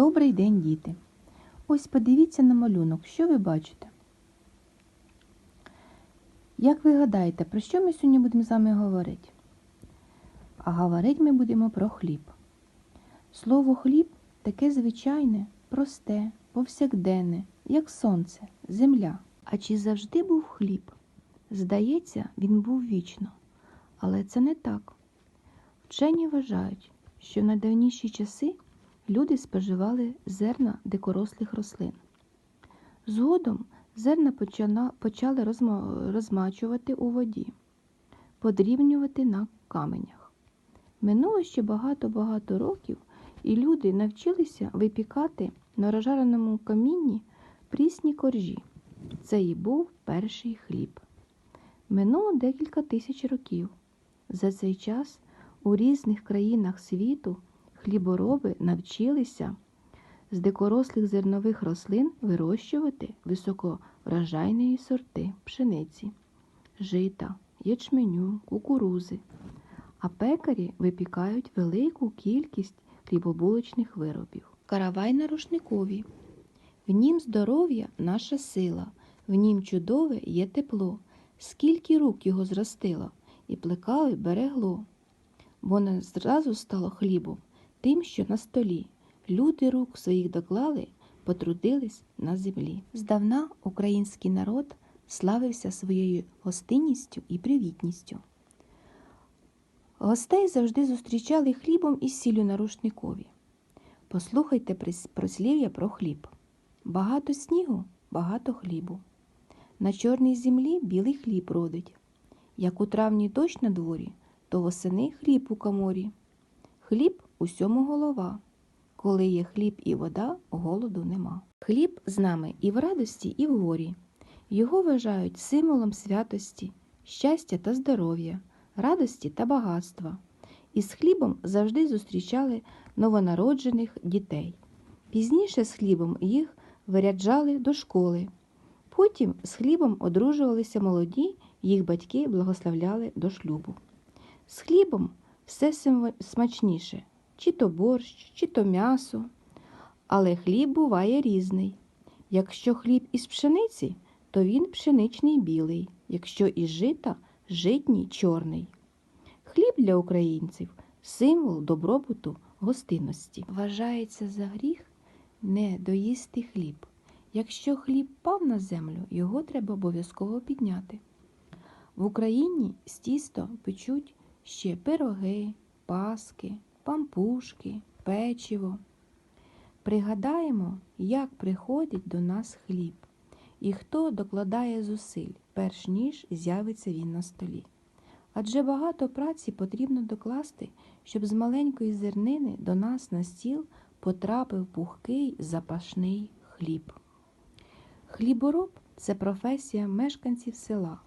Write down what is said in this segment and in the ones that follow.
Добрий день, діти! Ось подивіться на малюнок, що ви бачите? Як ви гадаєте, про що ми сьогодні будемо з вами говорити? А говорити ми будемо про хліб. Слово хліб таке звичайне, просте, повсякденне, як сонце, земля. А чи завжди був хліб? Здається, він був вічно. Але це не так. Вчені вважають, що в найдавніші часи люди споживали зерна дикорослих рослин. Згодом зерна почали розмачувати у воді, подрібнювати на каменях. Минуло ще багато-багато років, і люди навчилися випікати на розжареному камінні прісні коржі. Це і був перший хліб. Минуло декілька тисяч років. За цей час у різних країнах світу хлібороби навчилися з дикорослих зернових рослин вирощувати високоврожайні сорти пшениці, жита, ячменю, кукурузи. А пекарі випікають велику кількість хлібобулочних виробів. Каравай на рушникові. В нім здоров'я наша сила, в нім чудове є тепло, скільки рук його зростило, і плекали берегло. Бо не зразу стало хлібом, тим, що на столі. Люди рук своїх доклали, потрудились на землі. Здавна український народ славився своєю гостинністю і привітністю. Гостей завжди зустрічали хлібом і сіллю на рушникові. Послухайте прислів'я про хліб. Багато снігу, багато хлібу. На чорній землі білий хліб родить. Як у травні дощ на дворі, то восени хліб у каморі. Хліб усьому голова. Коли є хліб і вода, голоду нема. Хліб з нами і в радості, і в горі. Його вважають символом святості, щастя та здоров'я, радості та багатства. Із хлібом завжди зустрічали новонароджених дітей. Пізніше з хлібом їх виряджали до школи. Потім з хлібом одружувалися молоді, їх батьки благословляли до шлюбу. З хлібом все смачніше, чи то борщ, чи то м'ясо. Але хліб буває різний. Якщо хліб із пшениці, то він пшеничний білий, якщо із жита житній чорний. Хліб для українців символ добробуту, гостинності. Вважається за гріх не доїсти хліб. Якщо хліб пав на землю, його треба обов'язково підняти. В Україні з тісто печуть ще пироги, паски, пампушки, печиво. Пригадаємо, як приходить до нас хліб і хто докладає зусиль, перш ніж з'явиться він на столі. Адже багато праці потрібно докласти, щоб з маленької зернини до нас на стіл потрапив пухкий запашний хліб. Хлібороб це професія мешканців села.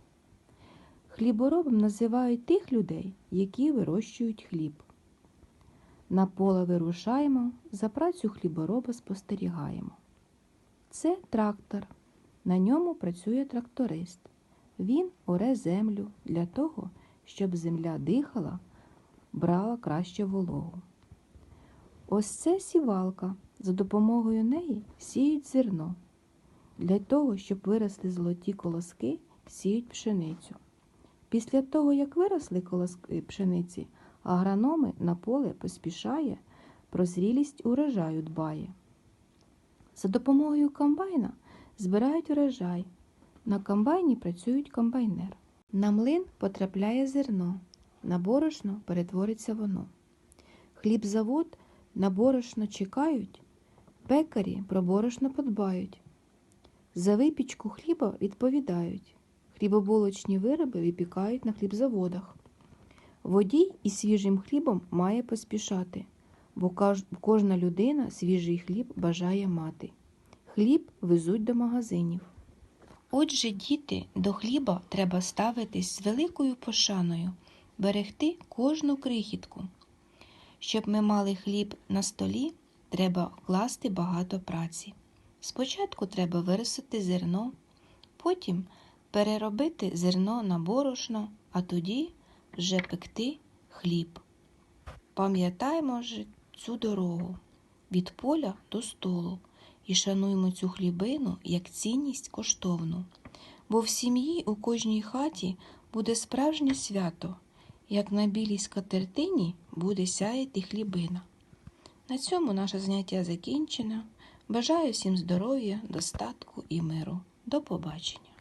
Хліборобом називають тих людей, які вирощують хліб. На поле вирушаємо, за працю хлібороба спостерігаємо. Це трактор. На ньому працює тракторист. Він оре землю для того, щоб земля дихала, брала краще вологу. Ось це сівалка. За допомогою неї сіють зерно. Для того, щоб виросли золоті колоски, сіють пшеницю. Після того, як виросли колоски пшениці, агрономи на поле поспішає, про зрілість урожаю дбає. За допомогою комбайна збирають урожай. На комбайні працюють комбайнер. На млин потрапляє зерно, на борошно перетвориться воно. Хлібзавод на борошно чекають, пекарі про борошно подбають. За випічку хліба відповідають. Хлібобулочні вироби випікають на хлібзаводах. Водій із свіжим хлібом має поспішати, бо кожна людина свіжий хліб бажає мати. Хліб везуть до магазинів. Отже, діти, до хліба треба ставитись з великою пошаною, берегти кожну крихітку. Щоб ми мали хліб на столі, треба вкласти багато праці. Спочатку треба виростити зерно, потім переробити зерно на борошно, а тоді вже пекти хліб. Пам'ятаймо ж цю дорогу. від поля до столу і шануймо цю хлібину як цінність коштовну. Бо в сім'ї у кожній хаті буде справжнє свято, як на білій скатертині буде сяяти хлібина. На цьому наше заняття закінчено. Бажаю всім здоров'я, достатку і миру. До побачення!